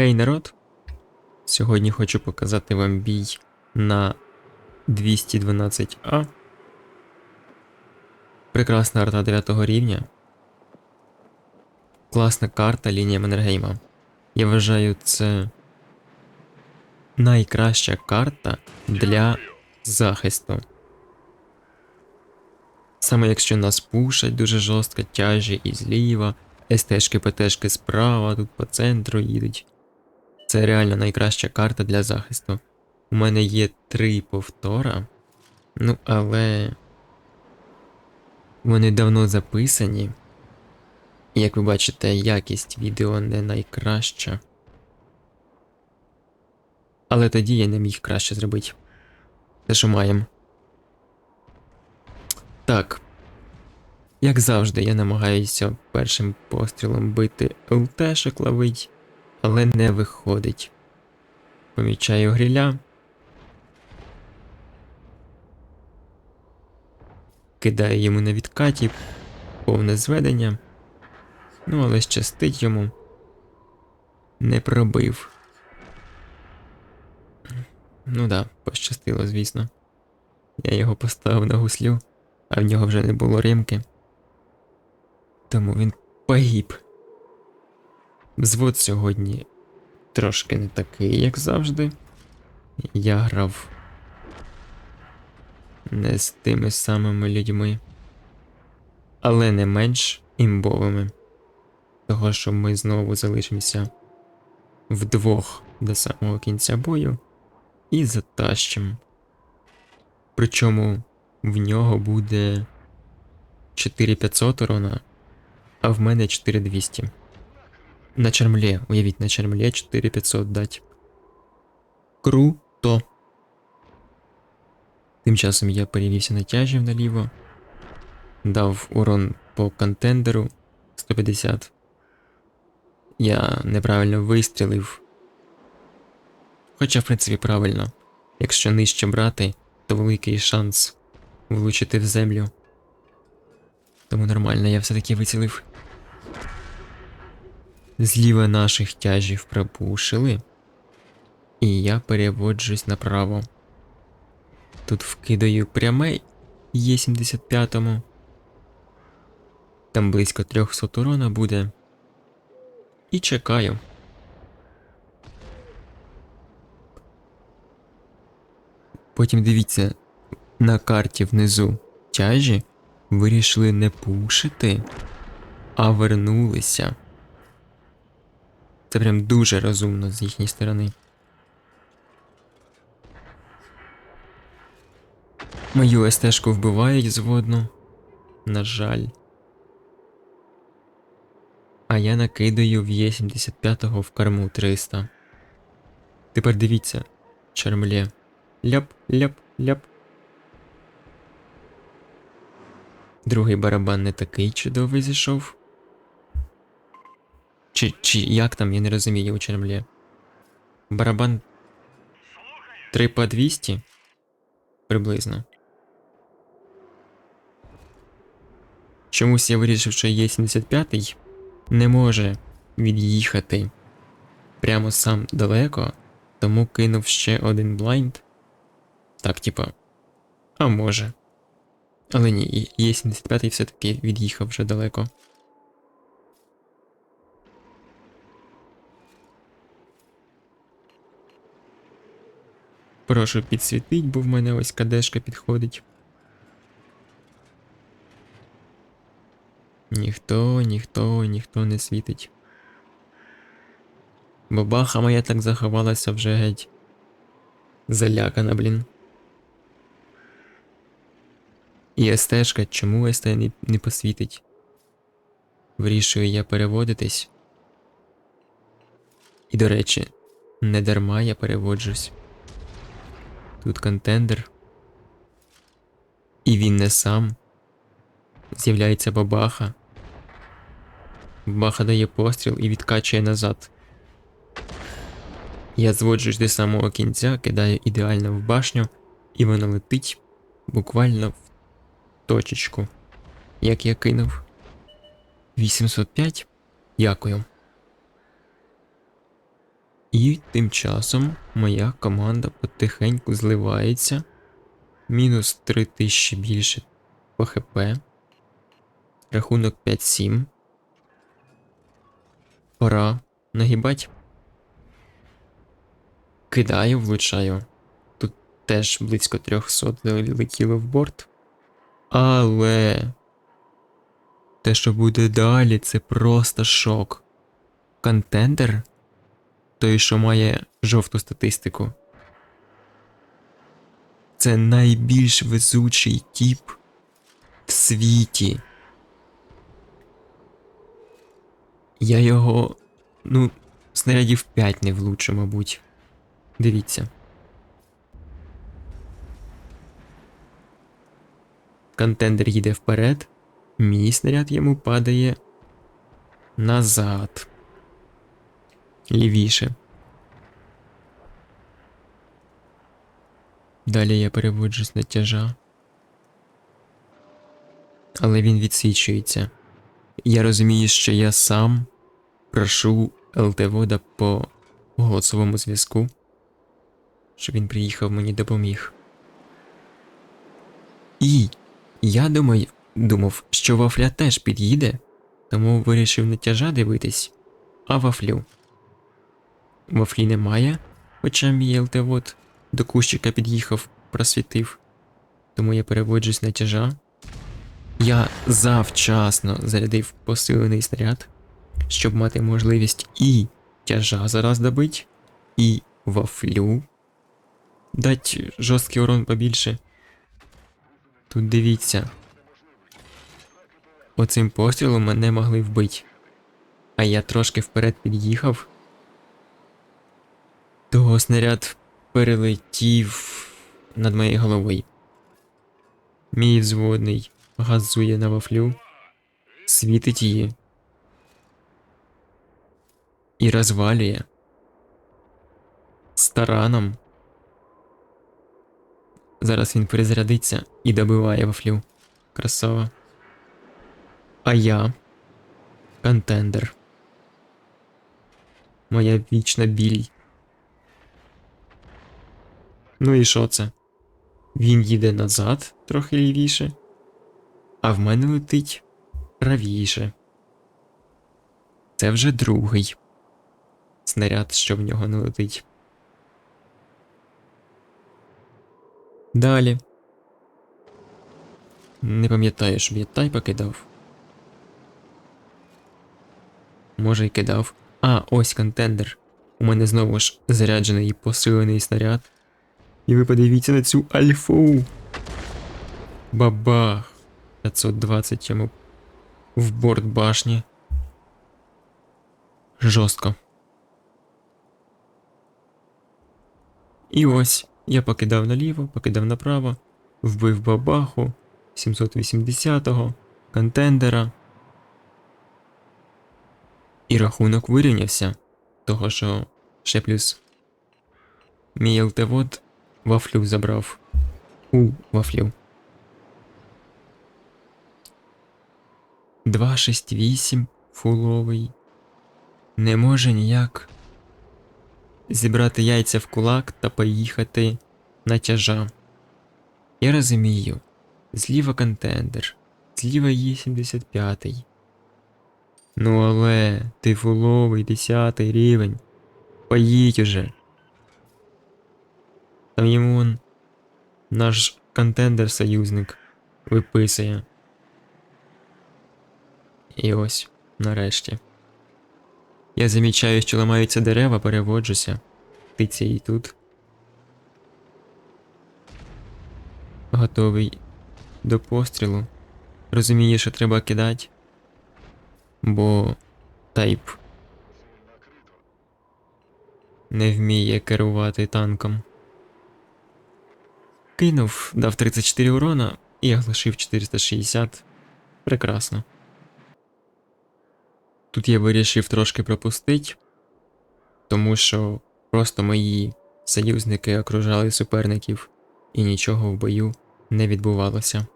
Хей, народ! Сьогодні хочу показати вам бій на 212А. Прекрасна арта 9 рівня. Класна карта лінія Маннергейма. Я вважаю, це найкраща карта для захисту. Саме якщо нас пушать дуже жорстко, тяжі і зліва, СТшки, ПТшки справа, тут по центру їдуть. Це реально найкраща карта для захисту. У мене є три повтора. Ну, але. Вони давно записані. Як ви бачите, якість відео не найкраща. Але тоді я не міг краще зробити. Те, що маємо. Так. Як завжди, я намагаюся першим пострілом бити ЛТшок ловить, але не виходить. Помічаю гриля. Кидаю йому на відкаті, повне зведення. Ну, але щастить йому. Не пробив. Ну да, пощастило, звісно. Я його поставив на гуслю, а в нього вже не було римки. Тому він погиб. Взвод сьогодні трошки не такий, як завжди. Я грав не з тими самими людьми, але не менш імбовими. Того, що ми знову залишимося вдвох до самого кінця бою і затащим. Причому в нього буде 4500 урона, а в мене 4200. На чермлі, уявіть, на чермлі 4500 дать. Круто. Тим часом я перевівся на тяжів наліво, дав урон по контендеру 150. Я неправильно вистрілив. Хоча, в принципі, правильно. Якщо нижче брати, то великий шанс влучити в землю. Тому нормально, я все-таки вицілив. Зліва наших тяжів пропушили. І я переводжусь направо. Тут вкидаю пряме Є75. Там близько 300 урона буде. І чекаю. Потім дивіться, на карті внизу тяжі вирішили не пушити, а вернулися. Це прям дуже розумно з їхньої сторони. Мою СТшку вбивають зводно. На жаль. А я накидаю в Є75 в корму 300. Тепер дивіться, чермлє. Ляп, ляп, ляп. Другий барабан не такий чудовий зійшов. Чи, чи як там, я не розумію у чермлі. Барабан 3 по 200 приблизно. Чомусь я вирішив, що є 75-й не може від'їхати прямо сам далеко, тому кинув ще один блайнд. Так, типа, а може. Але ні, є 75-й все-таки від'їхав вже далеко. Прошу підсвітить, бо в мене ось кадешка підходить. Ніхто, ніхто, ніхто не світить. Бабаха моя так заховалася вже геть. Залякана, блін. І СТшка, чому СТ не, не посвітить? Вирішую я переводитись. І до речі, не дарма я переводжусь. Тут контендер. І він не сам. З'являється бабаха. Баха дає постріл і відкачує назад. Я зводжусь до самого кінця, кидаю ідеально в башню, і вона летить буквально в точечку. Як я кинув. 805. Дякую. І тим часом моя команда потихеньку зливається. Мінус 3000 більше по ХП. Рахунок 5-7. Пора нагибать. Кидаю, влучаю. Тут теж близько 300 залетіло в борт. Але. Те, що буде далі, це просто шок. Контендер? Той, що має жовту статистику. Це найбільш везучий тіп в світі. Я його, ну, снарядів 5 не влучу, мабуть. Дивіться. Контендер їде вперед, мій снаряд йому падає назад. Лівіше. Далі я переводжусь на тяжа. Але він відсвічується. Я розумію, що я сам прошу ЛТ-вода по голосовому зв'язку, щоб він приїхав мені допоміг. І я думаю, думав, що вафля теж під'їде, тому вирішив не тяжа дивитись, а вафлю. Вафлі немає, хоча мій ЛТ-вод до кущика під'їхав, просвітив, тому я переводжусь на тяжа. Я завчасно зарядив посилений снаряд, щоб мати можливість і тяжа зараз добить, і вафлю. Дать жорсткий урон побільше. Тут дивіться. Оцим пострілом мене могли вбити. А я трошки вперед під'їхав. Того снаряд перелетів над моєю головою. Мій взводний газує на вафлю, світить її і розвалює стараном. Зараз він перезарядиться і добиває вафлю. Красава. А я контендер. Моя вічна біль. Ну і що це? Він їде назад трохи лівіше, а в мене летить правіше. Це вже другий снаряд, що в нього не летить. Далі. Не пам'ятаю, щоб я тайпа кидав. Може й кидав. А, ось контендер. У мене знову ж заряджений і посилений снаряд. І ви подивіться на цю альфу. Бабах. 520 йому в борт башні. Жорстко. І ось я покидав наліво, покидав направо, вбив бабаху 780-го, контендера. І рахунок вирівнявся. Того, що ще плюс мій ЛТ-вод вафлю забрав. У вафлю. 268 фуловий. Не може ніяк зібрати яйця в кулак та поїхати на тяжа. Я розумію, зліва контендер, зліва є 75. Ну але ти фуловий 10 рівень. Поїдь уже. Там йому он наш контендер-союзник виписує. І ось, нарешті. Я замічаю, що ламаються дерева, переводжуся. Птиця і тут. Готовий до пострілу. Розумію, що треба кидати. Бо тайп не вміє керувати танком. Кинув, дав 34 урона і оглушив 460. Прекрасно. Тут я вирішив трошки пропустити, тому що просто мої союзники окружали суперників і нічого в бою не відбувалося.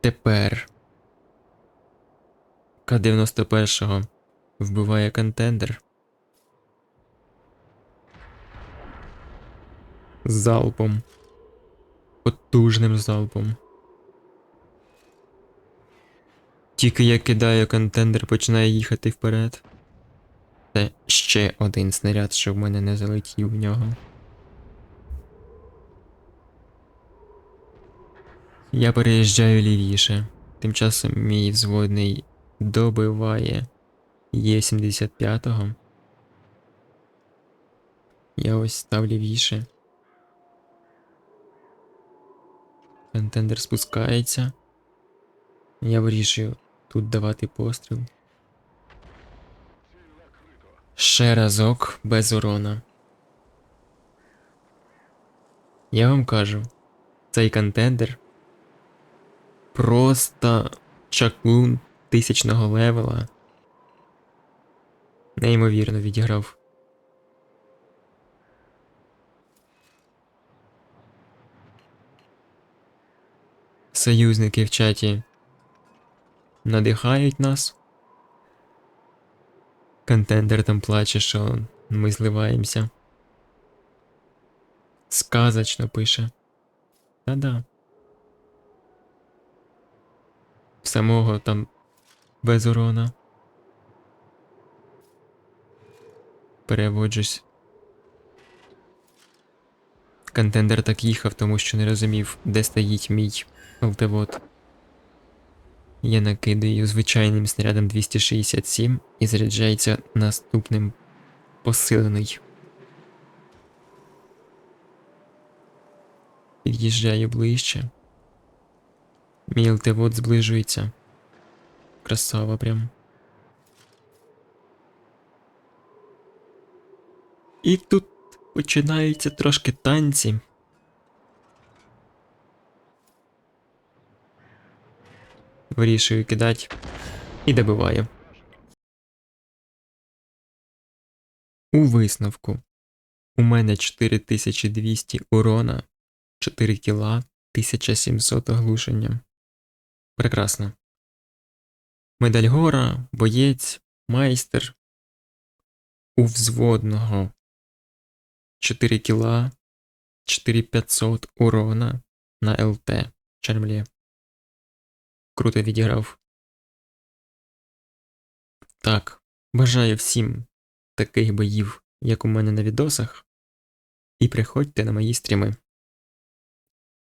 Тепер К-91 Вбиває контендер. Залпом. Потужним залпом. Тільки я кидаю контендер, починає їхати вперед. Це ще один снаряд, що в мене не залетів в нього. Я переїжджаю лівіше. Тим часом мій взводний добиває Є75-го. Я ось став лівіше. Контендер спускається. Я вирішую тут давати постріл. Ще разок без урона. Я вам кажу, цей контендер просто чаклун тисячного левела. Неймовірно відіграв. Союзники в чаті надихають нас. Контендер там плаче, що ми зливаємося. Сказочно пише. Та-да. Самого там без урона. Переводжусь. Контендер так їхав, тому що не розумів, де стоїть мій алтевод. Я накидаю звичайним снарядом 267 і заряджається наступним посилений. Під'їжджаю ближче. Мій ЛТВОД зближується. Красава прям. І тут починаються трошки танці. Вирішую кидати і добиваю. У висновку. У мене 4200 урона, 4 кіла, 1700 оглушення. Прекрасно. Медаль гора, боєць, майстер. У взводного 4 кіла, 4500 урона на ЛТ Чармлі. Круто відіграв. Так, бажаю всім таких боїв, як у мене на відосах. І приходьте на мої стріми.